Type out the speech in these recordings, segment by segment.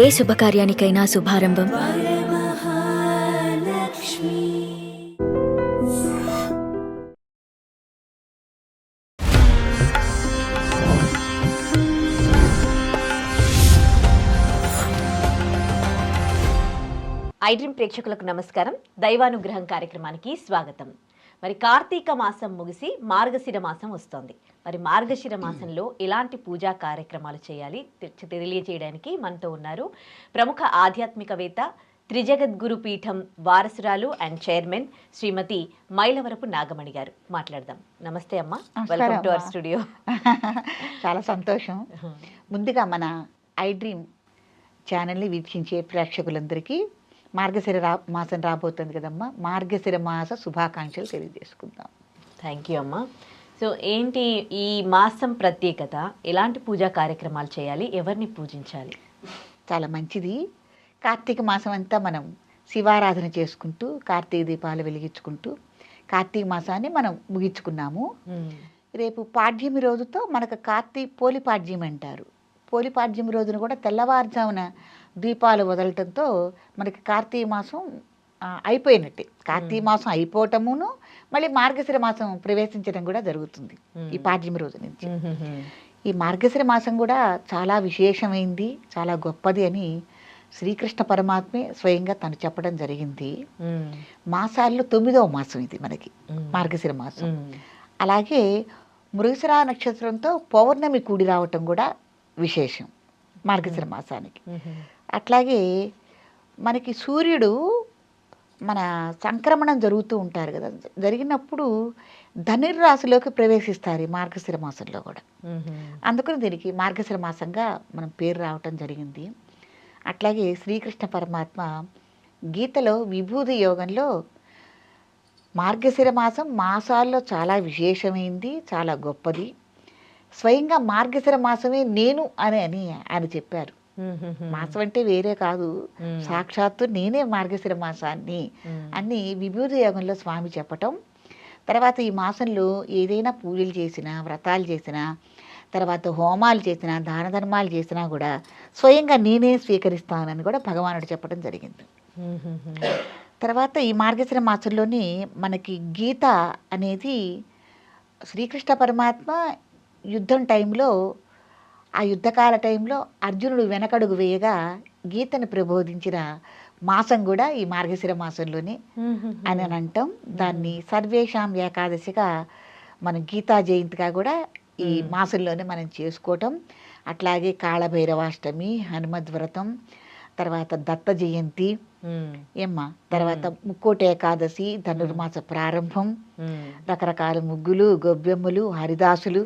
ఏ శుభకార్యానికైనా శుభారంభం. ఐడ్రీమ్ ప్రేక్షకులకు నమస్కారం. దైవానుగ్రహం కార్యక్రమానికి స్వాగతం. మరి కార్తీక మాసం ముగిసి మార్గశిర మాసం వస్తోంది. మరి మార్గశిర మాసంలో ఎలాంటి పూజా కార్యక్రమాలు చేయాలి? తెలియజేయడానికి మనతో ఉన్నారు ప్రముఖ ఆధ్యాత్మికవేత్త త్రిజగద్గురు పీఠం వారసురాలు అండ్ చైర్మన్ శ్రీమతి మైలవరపు నాగమణి గారు. మాట్లాడదాం. నమస్తే అమ్మ. Welcome to our. స్టూడియో చాలా సంతోషం. ముందుగా మన ఐ డ్రీమ్ ఛానల్ని వీక్షించే ప్రేక్షకులందరికీ మార్గశిర రా మాసం రాబోతుంది కదమ్మా. మార్గశిర మాస శుభాకాంక్షలు తెలియజేసుకుందాం. థ్యాంక్ యూ అమ్మ. సో ఏంటి ఈ మాసం ప్రత్యేకత? ఎలాంటి పూజా కార్యక్రమాలు చేయాలి? ఎవరిని పూజించాలి? చాలా మంచిది. కార్తీక మాసం అంతా మనం శివారాధన చేసుకుంటూ కార్తీక దీపాలు వెలిగించుకుంటూ కార్తీక మాసాన్ని మనం ముగించుకున్నాము. రేపు పాడ్యమి రోజుతో మనకు కార్తీ పోలి పాడ్యం అంటారు పోలి పాడ్యం రోజున కూడా తెల్లవారుజామున దీపాలు వదలటంతో మనకి కార్తీక మాసం అయిపోయినట్టే. కార్తీక మాసం అయిపోవటమును మళ్ళీ మార్గశిర మాసం ప్రవేశించడం కూడా జరుగుతుంది. ఈ పాడ్యమి రోజు నుంచి. ఈ మార్గశిర మాసం కూడా చాలా విశేషమైంది చాలా గొప్పది అని శ్రీకృష్ణ పరమాత్మే స్వయంగా తను చెప్పడం జరిగింది. మాసాల్లో తొమ్మిదవ మాసం ఇది మనకి మార్గశిర మాసం. అలాగే మృగశిర నక్షత్రంతో పౌర్ణమి కూడి రావటం కూడా విశేషం మార్గశిర మాసానికి. అట్లాగే మనకి సూర్యుడు మన సంక్రమణం జరుగుతూ ఉంటారు కదా. జరిగినప్పుడు ధనుర్రాశిలోకి ప్రవేశిస్తారు ఈ మార్గశిర మాసంలో కూడా. అందుకని దీనికి మార్గశిర మాసంగా మనం పేరు రావటం జరిగింది. అట్లాగే శ్రీకృష్ణ పరమాత్మ గీతలో విభూతి యోగంలో మార్గశిర మాసం మాసాల్లో చాలా విశేషమైంది చాలా గొప్పది. స్వయంగా మార్గశిర మాసమే నేను అని అని ఆయన చెప్పారు. మాసం అంటే వేరే కాదు. సాక్షాత్తు నేనే మార్గశిర మాసాన్ని అని విభూతి యోగంలో స్వామి చెప్పటం. తర్వాత ఈ మాసంలో ఏదైనా పూజలు చేసినా వ్రతాలు చేసినా తర్వాత హోమాలు చేసినా దాన ధర్మాలు చేసినా కూడా స్వయంగా నేనే స్వీకరిస్తానని కూడా భగవానుడు చెప్పడం జరిగింది. తర్వాత ఈ మార్గశిర మాసంలోని మనకి గీత అనేది శ్రీకృష్ణ పరమాత్మ యుద్ధం టైంలో ఆ యుద్ధకాల టైంలో అర్జునుడు వెనకడుగు వేయగా గీతను ప్రబోధించిన మాసం కూడా ఈ మార్గశిర మాసంలోనే అని అని అంటాం. దాన్ని సర్వేషాం ఏకాదశిగా మనం గీతా జయంతిగా కూడా ఈ మాసంలోనే మనం చేసుకోవటం. అట్లాగే కాళభైరవాష్టమి హనుమద్ వ్రతం తర్వాత దత్త జయంతి ఏమ్మా? తర్వాత ముక్కోటి ఏకాదశి ధనుర్మాస ప్రారంభం రకరకాల ముగ్గులు గొబ్బెమ్మలు హరిదాసులు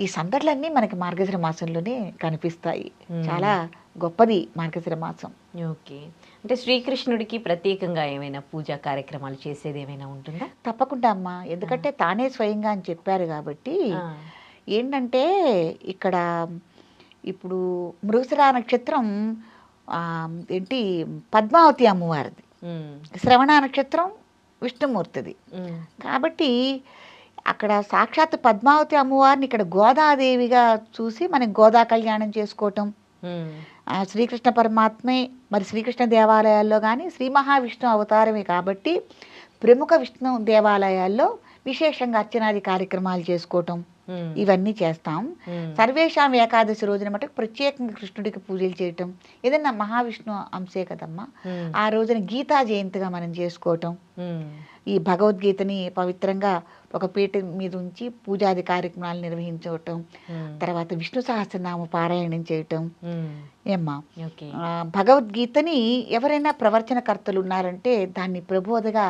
ఈ సందర్లన్నీ మనకి మార్గశిర మాసంలోనే కనిపిస్తాయి. చాలా గొప్పది మార్గశిర మాసం. ఓకే. అంటే శ్రీకృష్ణుడికి ప్రత్యేకంగా ఏమైనా పూజా కార్యక్రమాలు చేసేది ఏమైనా ఉంటుందా? తప్పకుండా అమ్మా. ఎందుకంటే తానే స్వయంగా అని చెప్పారు కాబట్టి. ఏంటంటే ఇక్కడ ఇప్పుడు మృగశిర నక్షత్రం ఏంటి పద్మావతి అమ్మవారిది. శ్రవణ నక్షత్రం విష్ణుమూర్తిది. కాబట్టి అక్కడ సాక్షాత్ పద్మావతి అమ్మవారిని ఇక్కడ గోదాదేవిగా చూసి మనం గోదా కళ్యాణం చేసుకోవటం. శ్రీకృష్ణ పరమాత్మే మరి శ్రీకృష్ణ దేవాలయాల్లో కానీ శ్రీ మహావిష్ణు అవతారమే కాబట్టి ప్రముఖ విష్ణు దేవాలయాల్లో విశేషంగా అర్చనాది కార్యక్రమాలు చేసుకోవటం ఇవన్నీ చేస్తాం. సర్వేషాం ఏకాదశి రోజున మటుకు ప్రత్యేకంగా కృష్ణుడికి పూజలు చేయటం. ఏదన్నా మహావిష్ణు అంశే కదమ్మా. ఆ రోజున గీతా జయంతిగా మనం చేసుకోవటం. ఈ భగవద్గీతని పవిత్రంగా ఒక పీట మీద ఉంచి పూజాది కార్యక్రమాలు నిర్వహించవటం తర్వాత విష్ణు సహస్రనామ పారాయణం చేయటం. ఏమ్మా? భగవద్గీతని ఎవరైనా ప్రవచనకర్తలు ఉన్నారంటే దాన్ని ప్రబోధగా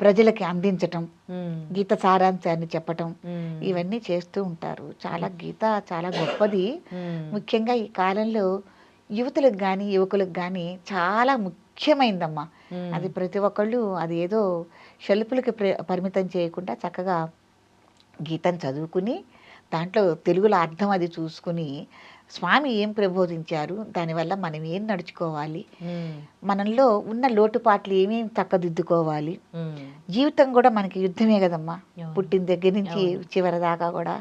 ప్రజలకి అందించటం గీత సారాంశాన్ని చెప్పటం ఇవన్నీ చేస్తూ ఉంటారు. చాలా గీత చాలా గొప్పది. ముఖ్యంగా ఈ కాలంలో యువతులకు కానీ యువకులకు కానీ చాలా ముఖ్యమైందమ్మా. అది ప్రతి ఒక్కళ్ళు అది ఏదో షెల్ఫ్లకి ప్ర- పరిమితం చేయకుండా చక్కగా గీతం చదువుకుని దాంట్లో తెలుగులో అర్థం అది చూసుకుని స్వామి ఏం ప్రబోధించారు దానివల్ల మనం ఏం నడుచుకోవాలి మనలో ఉన్న లోటుపాట్లు ఏమేమి చక్కదిద్దుకోవాలి జీవితం కూడా మనకి యుద్ధమే కదమ్మా. పుట్టిన దగ్గర నుంచి. చివరి దాకా కూడా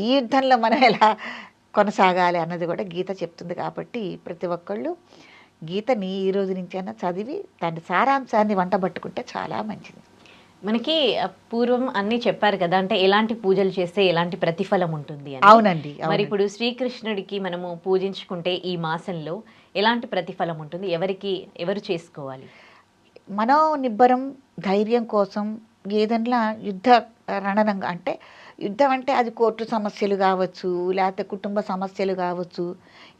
ఈ యుద్ధంలో మనం ఎలా కొనసాగాలి అన్నది కూడా గీత చెప్తుంది కాబట్టి ప్రతి ఒక్కళ్ళు గీతని ఈ రోజు నుంచైనా చదివి దాని సారాంశాన్ని వంట పట్టుకుంటే చాలా మంచిది. మనకి పూర్వం అన్ని చెప్పారు కదా అంటే ఎలాంటి పూజలు చేస్తే ఎలాంటి ప్రతిఫలం ఉంటుంది అవునండి మరి. ఇప్పుడు శ్రీకృష్ణుడికి మనము పూజించుకుంటే ఈ మాసంలో ఎలాంటి ప్రతిఫలం ఉంటుంది? ఎవరికి ఎవరు చేసుకోవాలి? మనో నిబ్బరం ధైర్యం కోసం ఏదన్నా యుద్ధ రణరంగం అంటే యుద్ధం అంటే అది కోర్టు సమస్యలు కావచ్చు లేకపోతే కుటుంబ సమస్యలు కావచ్చు.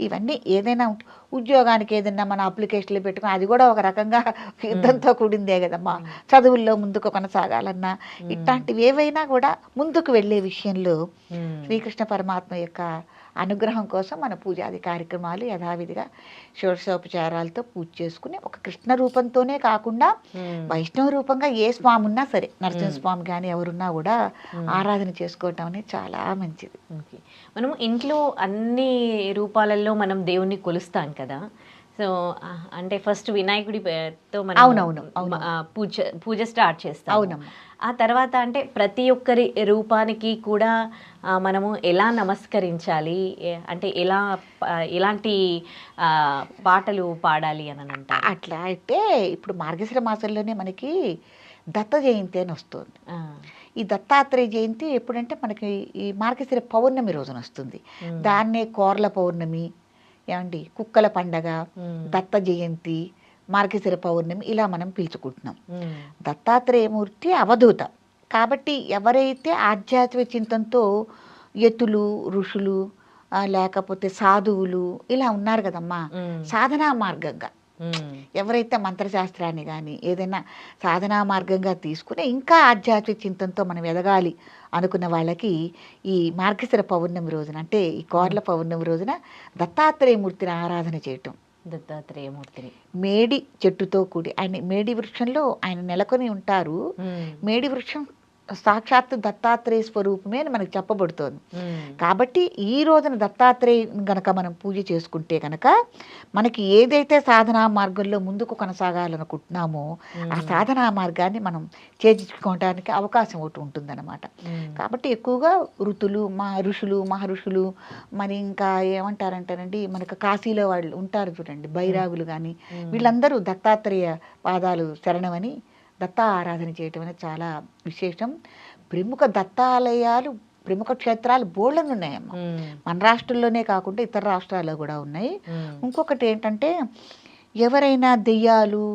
ఇవన్నీ ఏదైనా ఉద్యోగానికి ఏదైనా మన అప్లికేషన్లు పెట్టుకుని అది కూడా ఒక రకంగా యుద్ధంతో కూడిందే కదమ్మా. చదువుల్లో ముందుకు కొనసాగాలన్నా ఇట్లాంటివి ఏవైనా కూడా ముందుకు వెళ్ళే విషయంలో శ్రీకృష్ణ పరమాత్మ యొక్క అనుగ్రహం కోసం మన పూజాది కార్యక్రమాలు యథావిధిగా షోడశోపచారాలతో పూజ చేసుకుని ఒక కృష్ణ రూపంతోనే కాకుండా వైష్ణవ రూపంగా ఏ స్వామి ఉన్నా సరే నరసింహస్వామి కానీ ఎవరున్నా కూడా ఆరాధన చేసుకోవటం అనేది చాలా మంచిది. మనం ఇంట్లో అన్ని రూపాలలో మనం దేవుణ్ణి కొలుస్తాం కదా సో అంటే ఫస్ట్ వినాయకుడి పే- తో మనం పూజ పూజ స్టార్ట్ చేస్తాం అవునమ్మా. ఆ తర్వాత అంటే ప్రతి ఒక్కరి రూపానికి కూడా మనము ఎలా నమస్కరించాలి అంటే ఎలా ఎలాంటి పాటలు పాడాలి అని అంటారు. అట్లా అయితే ఇప్పుడు మార్గశిర మాసంలోనే మనకి దత్త జయంతి అని వస్తుంది. ఈ దత్తాత్రేయ జయంతి ఎప్పుడంటే మనకి ఈ మార్గశిర పౌర్ణమి రోజున వస్తుంది. దాన్నే కోర్ల పౌర్ణమి ఏమండి? కుక్కల పండగ దత్త జయంతి మార్గశిర పౌర్ణమి ఇలా మనం పిలుచుకుంటున్నాం. దత్తాత్రేయమూర్తి అవధూత. కాబట్టి ఎవరైతే ఆధ్యాత్మిక చింతనతో యతులు ఋషులు లేకపోతే సాధువులు ఇలా ఉన్నారు కదమ్మా సాధనా మార్గంగా. ఎవరైతే మంత్రశాస్త్రాన్ని కానీ ఏదైనా సాధనా మార్గంగా తీసుకుని ఇంకా ఆధ్యాత్మిక చింతనతో మనం ఎదగాలి అనుకున్న వాళ్ళకి ఈ మార్గశిర పౌర్ణమి రోజున అంటే ఈ కోర్ల పౌర్ణమి రోజున దత్తాత్రేయమూర్తిని ఆరాధన చేయటం. దత్తాత్రేయమూర్తిని. మేడి చెట్టుతో కూడి ఆయన మేడి వృక్షంలో ఆయన నెలకొని ఉంటారు. మేడి వృక్షం సాక్షాత్ దత్తాత్రేయ స్వరూపమే అని మనకు చెప్పబడుతోంది. కాబట్టి ఈ రోజున దత్తాత్రేయ గనక మనం పూజ చేసుకుంటే కనుక మనకి ఏదైతే సాధనా మార్గంలో ముందుకు కొనసాగాలనుకుంటున్నామో ఆ సాధనా మార్గాన్ని మనం చేర్చుకోవడానికి అవకాశం ఒకటి ఉంటుందన్నమాట. కాబట్టి ఎక్కువగా ఋతులు మా ఋషులు మహర్షులు మరి ఇంకా ఏమంటారంటారండి మనకు కాశీలో వాళ్ళు ఉంటారు చూడండి బైరాగులు కానీ. వీళ్ళందరూ దత్తాత్రేయ పాదాలు శరణమని దత్త ఆరాధన చేయటం అనేది చాలా విశేషం. ప్రముఖ దత్తాలయాలు ప్రముఖ క్షేత్రాలు బోళ్ళను ఉన్నాయమ్మ. మన రాష్ట్రంలోనే కాకుండా ఇతర రాష్ట్రాల్లో కూడా ఉన్నాయి. ఇంకొకటి ఏంటంటే ఎవరైనా దెయ్యాలు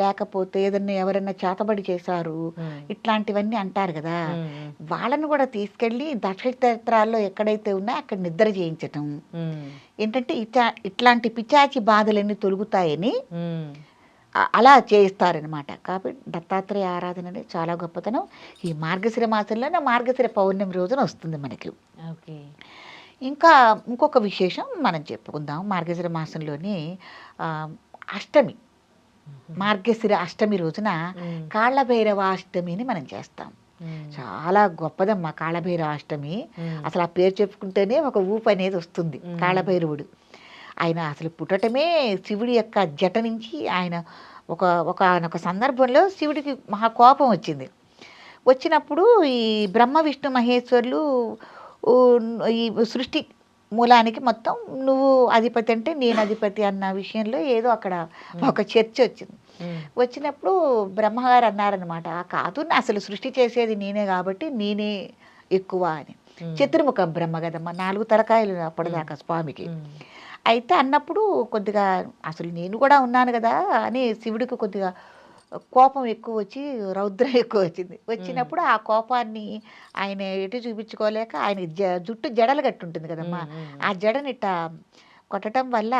లేకపోతే ఏదన్నా ఎవరైనా చేతబడి చేశారు ఇట్లాంటివన్నీ అంటారు కదా. వాళ్ళని కూడా తీసుకెళ్ళి దక్షిణేత్రాల్లో ఎక్కడైతే ఉన్నాయో అక్కడ నిద్ర చేయించటం. ఏంటంటే ఇట్లా ఇట్లాంటి పిచాచి బాధలన్నీ తొలుగుతాయని అలా చేయిస్తారనమాట కాబట్టి దత్తాత్రేయ ఆరాధన అనేది చాలా గొప్పతనం. ఈ మార్గశిర మాసంలోనే మార్గశిర పౌర్ణమి రోజున వస్తుంది మనకి. ఓకే. ఇంకా ఇంకొక విశేషం మనం చెప్పుకుందాం. మార్గశిర మాసంలోని అష్టమి. మార్గశిర అష్టమి రోజున కాళ్ళభైరవ అష్టమి అని మనం చేస్తాం. చాలా గొప్పదమ్మా కాళభైరవ అష్టమి అసలు ఆ పేరు చెప్పుకుంటేనే ఒక ఊపు అనేది వస్తుంది. కాళభైరవుడు. ఆయన అసలు పుట్టటమే శివుడి యొక్క జట నుంచి ఆయన ఒక ఒక ఒక సందర్భంలో శివుడికి మహా కోపం వచ్చింది. వచ్చినప్పుడు ఈ బ్రహ్మ విష్ణు మహేశ్వరులు ఈ సృష్టి మూలానికి మొత్తం నువ్వు అధిపతి అంటే నేను అధిపతి అన్న విషయంలో ఏదో అక్కడ ఒక చర్చ వచ్చింది. వచ్చినప్పుడు బ్రహ్మగారు అన్నారనమాట కాదు అసలు సృష్టి చేసేది నేనే కాబట్టి నేనే ఎక్కువ అని. చతుర్ముఖ బ్రహ్మ కదమ్మా నాలుగు తలకాయలు అప్పటిదాకా స్వామికి. అయితే అన్నప్పుడు కొద్దిగా అసలు నేను కూడా ఉన్నాను కదా అని శివుడికి కొద్దిగా కోపం ఎక్కువ వచ్చి రౌద్రం ఎక్కువ వచ్చింది. వచ్చినప్పుడు ఆ కోపాన్ని ఆయన ఎటు చూపించుకోలేక ఆయన జ- జుట్టు జడలు కట్టుంటుంది కదమ్మా. ఆ జడనిట్ట కొట్టడం వల్ల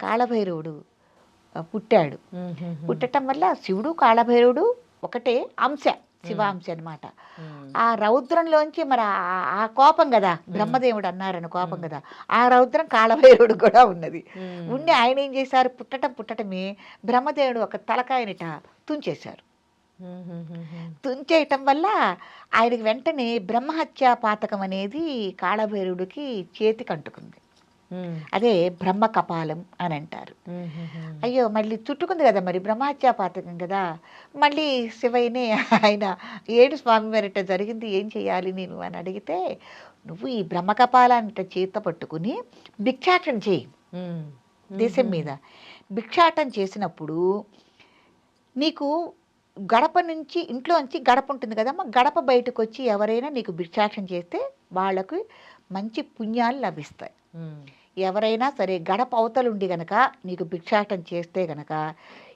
కాళభైరవుడు పుట్టాడు. పుట్టడం వల్ల శివుడు కాళభైరవుడు ఒకటే అంశ శివాంశ అన్నమాట. ఉమ్, ఆ రౌద్రంలోంచి మరి ఆ- కోపం కదా బ్రహ్మదేవుడు అన్నారని కోపం కదా ఆ రౌద్రం కాళభైరవుడు కూడా ఉన్నది. ఉండి ఆయన ఏం చేశారు? పుట్టటం పుట్టటమే బ్రహ్మదేవుడు ఒక తలకాయనిట తుంచేశారు. తుంచేయటం వల్ల ఆయనకి వెంటనే బ్రహ్మహత్యా పాతకం అనేది కాళభైరవుడికి చేతికి అంటుకుంది. ఉమ్, అదే బ్రహ్మ కపాలం అని అంటారు. అయ్యో మళ్ళీ చుట్టుకుంది కదా మరి బ్రహ్మహత్యా పాతకం కదా. మళ్ళీ శివయ్యనే ఆయన ఏడు స్వామి మరిట జరిగింది ఏం చేయాలి నేను అని అడిగితే నువ్వు ఈ బ్రహ్మకపాలాన్ని చేత పట్టుకుని భిక్షాటన చేయి. దేశం మీద. భిక్షాటం చేసినప్పుడు నీకు గడప నుంచి ఇంట్లో నుంచి గడప ఉంటుంది కదమ్మా గడప బయటకు వచ్చి ఎవరైనా నీకు భిక్షాటం చేస్తే వాళ్ళకు మంచి పుణ్యాలు లభిస్తాయి. ఎవరైనా సరే గడప అవతలుండి గనక నీకు భిక్షాటం చేస్తే గనక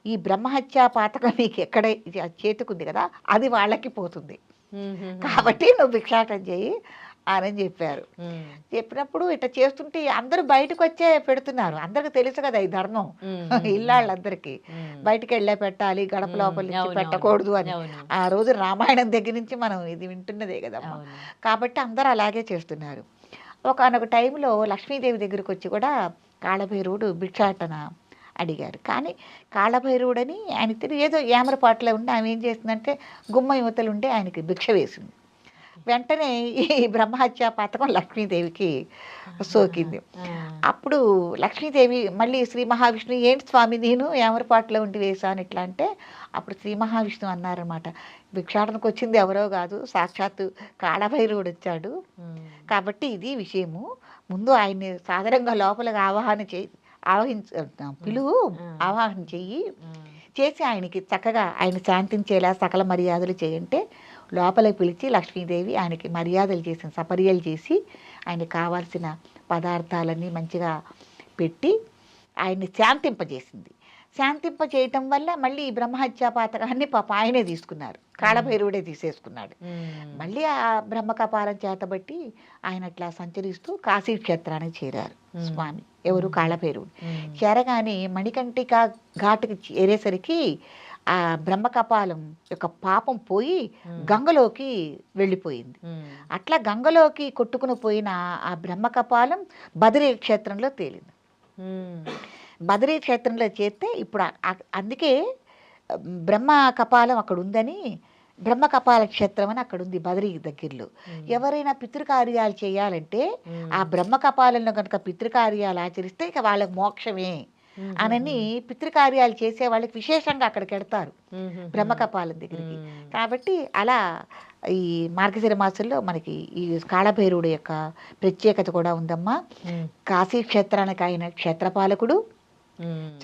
ఈ బ్రహ్మహత్యా పాతకం నీకు ఎక్కడ చేతుకుంది కదా అది వాళ్ళకి పోతుంది. కాబట్టి నువ్వు భిక్షాటం చేయి అని చెప్పారు. చెప్పినప్పుడు ఇట్లా చేస్తుంటే అందరూ బయటకు వచ్చే పెడుతున్నారు. అందరికి తెలుసు కదా ఈ ధర్మం. ఇల్లాళ్ళందరికీ. బయటికి వెళ్ళే పెట్టాలి గడప లోపల పెట్టకూడదు అని. ఆ రోజు రామాయణం దగ్గర నుంచి మనం ఇది వింటున్నదే కదమ్మా. కాబట్టి అందరూ అలాగే చేస్తున్నారు. ఒకనొక టైంలో లక్ష్మీదేవి దగ్గరికి వచ్చి కూడా కాళభైరవుడు భిక్షాటన అడిగారు. కానీ కాళభైరవుడని ఆయన తెలియదు ఏదో ఏమరపాట్లో ఉండి ఆమె ఏం చేసిందంటే గుమ్మ యువతలు ఉంటే ఆయనకి భిక్ష వేసింది. వెంటనే ఈ బ్రహ్మహత్య పథకం లక్ష్మీదేవికి సోకింది. అప్పుడు లక్ష్మీదేవి మళ్ళీ శ్రీ మహావిష్ణువు ఏంటి స్వామి నేను ఏమరపాట్లో ఉండి వేశాను ఇట్లా అంటే అప్పుడు శ్రీ మహావిష్ణువు అన్నారనమాట భిక్షాటనకు వచ్చింది ఎవరో కాదు సాక్షాత్తు కాళభైరవుడు వచ్చాడు కాబట్టి ఇది విషయము. ముందు ఆయన్ని సాధారణంగా లోపలికి ఆవాహన చేయి ఆవహించ పిలువు ఆవాహన చెయ్యి చేసి ఆయనకి చక్కగా ఆయన శాంతించేలా సకల మర్యాదలు చేయంటే లోపలికి పిలిచి లక్ష్మీదేవి ఆయనకి మర్యాదలు చేసిన సపర్యలు చేసి ఆయనకి కావాల్సిన పదార్థాలన్నీ మంచిగా పెట్టి ఆయన్ని శాంతింపజేసింది. శాంతింప చేయటం వల్ల మళ్ళీ ఈ బ్రహ్మహత్యా పాతకాన్ని పాప ఆయనే తీసుకున్నారు. కాళభైరవుడే తీసేసుకున్నాడు. మళ్ళీ ఆ బ్రహ్మకపాలం చేతబట్టి ఆయన అట్లా సంచరిస్తూ కాశీ క్షేత్రానికి చేరారు స్వామి. ఎవరు? కాళభైరవుడు చేరగానే మణికంఠిక ఘాటుకి చేరేసరికి ఆ బ్రహ్మకపాలం యొక్క పాపం పోయి గంగలోకి వెళ్ళిపోయింది. అట్లా గంగలోకి కొట్టుకుని పోయిన ఆ బ్రహ్మకపాలం బదిరీ క్షేత్రంలో తేలింది. బదరీ క్షేత్రంలో చేస్తే ఇప్పుడు అందుకే బ్రహ్మ కపాలం అక్కడ ఉందని బ్రహ్మ కపాల క్షేత్రం అని అక్కడ ఉంది బదరీ దగ్గరలో. ఎవరైనా పితృకార్యాలు చేయాలంటే ఆ బ్రహ్మ కపాలంలో కనుక పితృకార్యాలు ఆచరిస్తే ఇక వాళ్ళకి మోక్షమే అనని పితృకార్యాలు చేసే వాళ్ళకి విశేషంగా అక్కడికి వెడతారు బ్రహ్మ కపాలం దగ్గరికి. కాబట్టి అలా ఈ మార్గశిర మాసంలో మనకి ఈ కాళభైరవుడు యొక్క ప్రత్యేకత కూడా ఉందమ్మా. కాశీ క్షేత్రానికి ఆయన క్షేత్రపాలకుడు.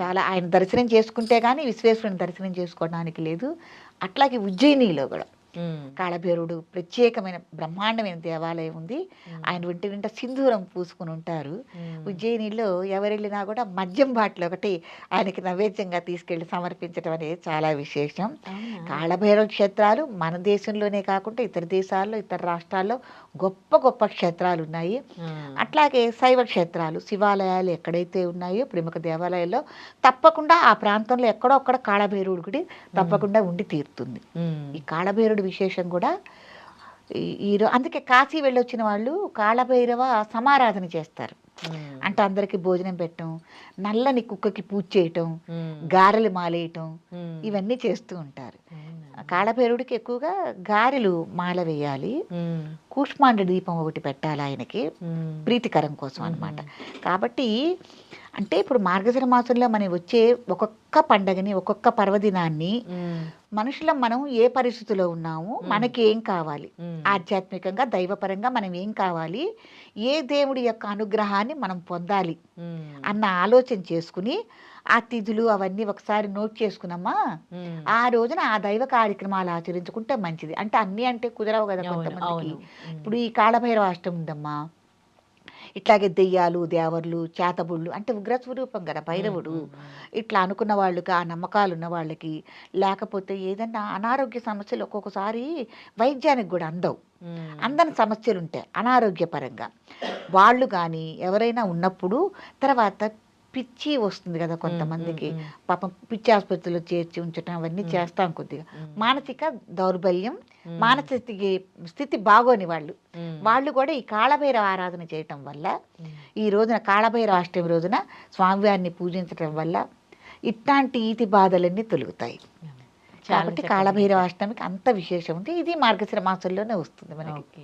చాలా ఆయన దర్శనం చేసుకుంటే కానీ విశ్వేశ్వరుని దర్శనం చేసుకోవడానికి లేదు. అట్లాగే ఉజ్జయినిలో కూడా. కాళభైరవుడు ప్రత్యేకమైన బ్రహ్మాండమైన దేవాలయం ఉంది. ఆయన ఒంటి నిండా సింధూరం పూసుకుని ఉంటారు. ఉజ్జయినిలో ఎవరు వెళ్ళినా కూడా మద్యం బాటిల్ ఒకటి ఆయనకి నైవేద్యంగా తీసుకెళ్ళి సమర్పించడం అనేది చాలా విశేషం. కాళభైరవ క్షేత్రాలు మన దేశంలోనే కాకుండా ఇతర దేశాల్లో ఇతర రాష్ట్రాల్లో గొప్ప గొప్ప క్షేత్రాలు ఉన్నాయి. అట్లాగే శైవ క్షేత్రాలు శివాలయాలు ఎక్కడైతే ఉన్నాయో ప్రముఖ దేవాలయాల్లో తప్పకుండా ఆ ప్రాంతంలో ఎక్కడో ఒక్కడ కాళభైరవుడు గుడి తప్పకుండా ఉండి తీరుతుంది. ఈ కాళభైరవుడి విశేషం కూడా. ఈ- అందుకే కాశీ వెళ్ళొచ్చిన వాళ్ళు కాళభైరవ సమారాధన చేస్తారు. అంటే అందరికి భోజనం పెట్టడం నల్లని కుక్కకి పూజ చేయటం గారెలు మాలేయటం ఇవన్నీ చేస్తూ ఉంటారు. కాళభైరవుడికి ఎక్కువగా గారెలు మాల వేయాలి. కూష్మాండ దీపం ఒకటి పెట్టాలి ఆయనకి. ప్రీతికరం కోసం అన్నమాట. కాబట్టి అంటే ఇప్పుడు మార్గశిర మాసంలో మనం వచ్చే ఒక్కొక్క పండగని ఒక్కొక్క పర్వదినాన్ని మనుషులం మనం ఏ పరిస్థితిలో ఉన్నాము మనకి ఏం కావాలి ఆధ్యాత్మికంగా దైవపరంగా మనం ఏం కావాలి? ఏ దేవుడి యొక్క అనుగ్రహాన్ని మనం పొందాలి? అన్న ఆలోచన చేసుకుని ఆ తిథులు అవన్నీ ఒకసారి నోట్ చేసుకున్నామా? ఆ రోజున ఆ దైవ కార్యక్రమాలు ఆచరించుకుంటే మంచిది. అంటే అన్నీ అంటే కుదరవు కదా కొంతమందికి. ఇప్పుడు ఈ కాళభైరవ అష్టం ఉందమ్మా. ఇట్లాగే దెయ్యాలు దేవర్లు చేతబుళ్ళు అంటే ఉగ్ర స్వరూపం కదా భైరవుడు ఇట్లా అనుకున్న వాళ్ళకి ఆ నమ్మకాలు ఉన్న వాళ్ళకి లేకపోతే ఏదన్నా అనారోగ్య సమస్యలు ఒక్కొక్కసారి వైద్యానికి కూడా అందవు. అందని సమస్యలు ఉంటాయి అనారోగ్యపరంగా. వాళ్ళు కానీ ఎవరైనా ఉన్నప్పుడు తర్వాత పిచ్చి వస్తుంది కదా కొంతమందికి. పాపం పిచ్చి ఆసుపత్రిలో చేర్చి ఉంచడం అవన్నీ చేస్తాం కొద్దిగా. మానసిక దౌర్బల్యం మానసిక స్థితి- బాగోని వాళ్ళు. వాళ్ళు కూడా ఈ కాళభైరవ ఆరాధన చేయటం వల్ల ఈ రోజున కాళభైరవ అష్టమి రోజున స్వామివారిని పూజించటం వల్ల ఇట్లాంటి ఈతి బాధలన్నీ తొలుగుతాయి. కాబట్టి కాళభైరవ అష్టమికి అంత విశేషం ఉంది. ఇది మార్గశిర మాసంలోనే వస్తుంది మనకి.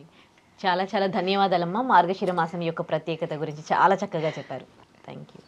చాలా చాలా ధన్యవాదాలమ్మా. మార్గశిర మాసం యొక్క ప్రత్యేకత గురించి చాలా చక్కగా చెప్పారు. Thank you